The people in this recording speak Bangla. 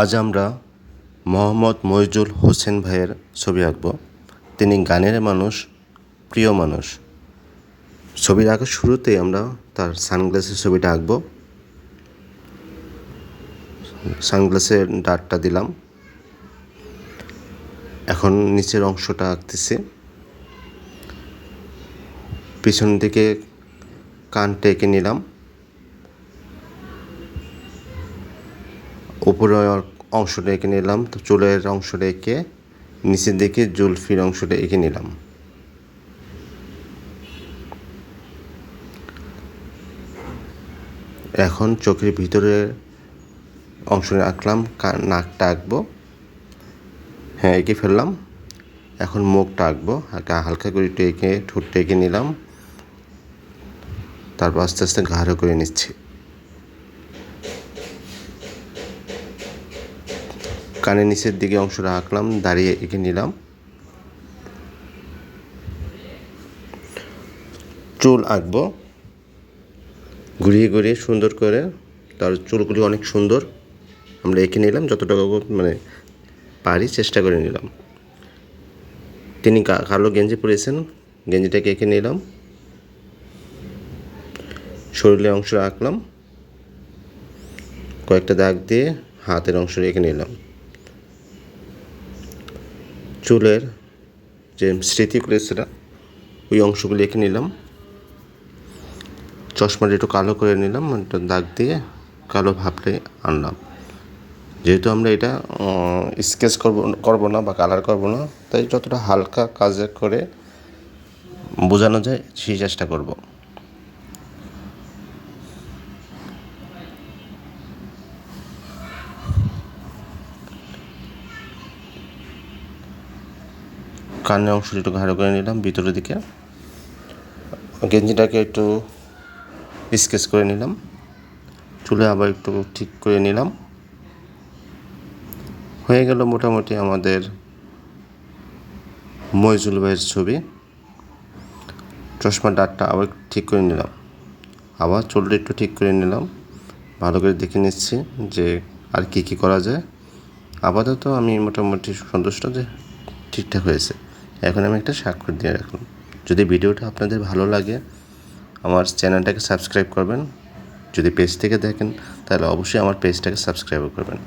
আজ আমরা মোহাম্মদ মইজুল হোসেন ভাইয়ের ছবি আঁকব। তিনি গানের মানুষ, প্রিয় মানুষ। ছবির আঁকার শুরুতেই আমরা তার সানগ্লাসের ছবিটা আঁকব। সানগ্লাসের ডাটটা দিলাম। এখন নিচের অংশটা আঁকতেছি। পিছন দিকে কান এঁকে নিলাম। উপরের অংশটা এঁকে নিলাম, তো চুলের অংশটা এঁকে নিচের দিকে জুলফির অংশটা এঁকে নিলাম। এখন চোখের ভিতরে অংশটা আঁকলাম নাকটা আঁকবো। হ্যাঁ এঁকে ফেললাম। এখন মুখটা আঁকবো, হালকা হালকা করে একটু এঁকে ঠোঁটটা এঁকে নিলাম। তারপর আস্তে আস্তে গাঢ় করে নিচ্ছি। কানের নিচের দিকে অংশটা আঁকলাম, দাঁড়িয়ে এঁকে নিলাম। চুল আঁকবো। ঘুরিয়ে ঘুরিয়ে সুন্দর করে তার চুলগুলি অনেক সুন্দর আমরা এঁকে নিলাম যতটা মানে পারি চেষ্টা করে নিলাম। তিনি কালো গেঞ্জি পরেছেন, গেঞ্জিটাকে এঁকে নিলাম। শরীরের অংশ আঁকলাম। কয়েকটা দাগ দিয়ে হাতের অংশ রেখে নিলাম। চুলের যে স্মৃতিগুলো সেটা ওই অংশগুলো এঁকে নিলাম। চশমাটা একটু কালো করে নিলাম, একটা দাগ দিয়ে কালো ভাবলে আনলাম। যেহেতু আমরা এটা স্কেচ করব, করব না বা কালার করব না, তাই যতটা হালকা কাজে করে বোঝানো যায় সেই চেষ্টা করব। কানের অংশটা একটু ঘাড়ো করে নিলাম, ভিতরের দিকে। গেঞ্জিটাকে একটু স্কেচ করে নিলাম। চুলে আবার একটু ঠিক করে নিলাম। হয়ে গেল মোটামুটি আমাদের মইজুল ভাইয়ের ছবি। চশমার ডাটটা আবার ঠিক করে নিলাম। আবার চুলটা একটু ঠিক করে নিলাম। ভালো করে দেখে নিচ্ছি যে আর কি কি করা যায়। আপাতত আমি মোটামুটি সন্তুষ্ট যে ঠিকঠাক হয়েছে। এখন আমি একটা স্বাক্ষর দিয়ে রাখলাম। যদি ভিডিওটা আপনাদের ভালো লাগে, আমার চ্যানেলটাকে সাবস্ক্রাইব করবেন। যদি পেজ থেকে দেখেন, তাহলে অবশ্যই আমার পেজটাকে সাবস্ক্রাইব করবেন।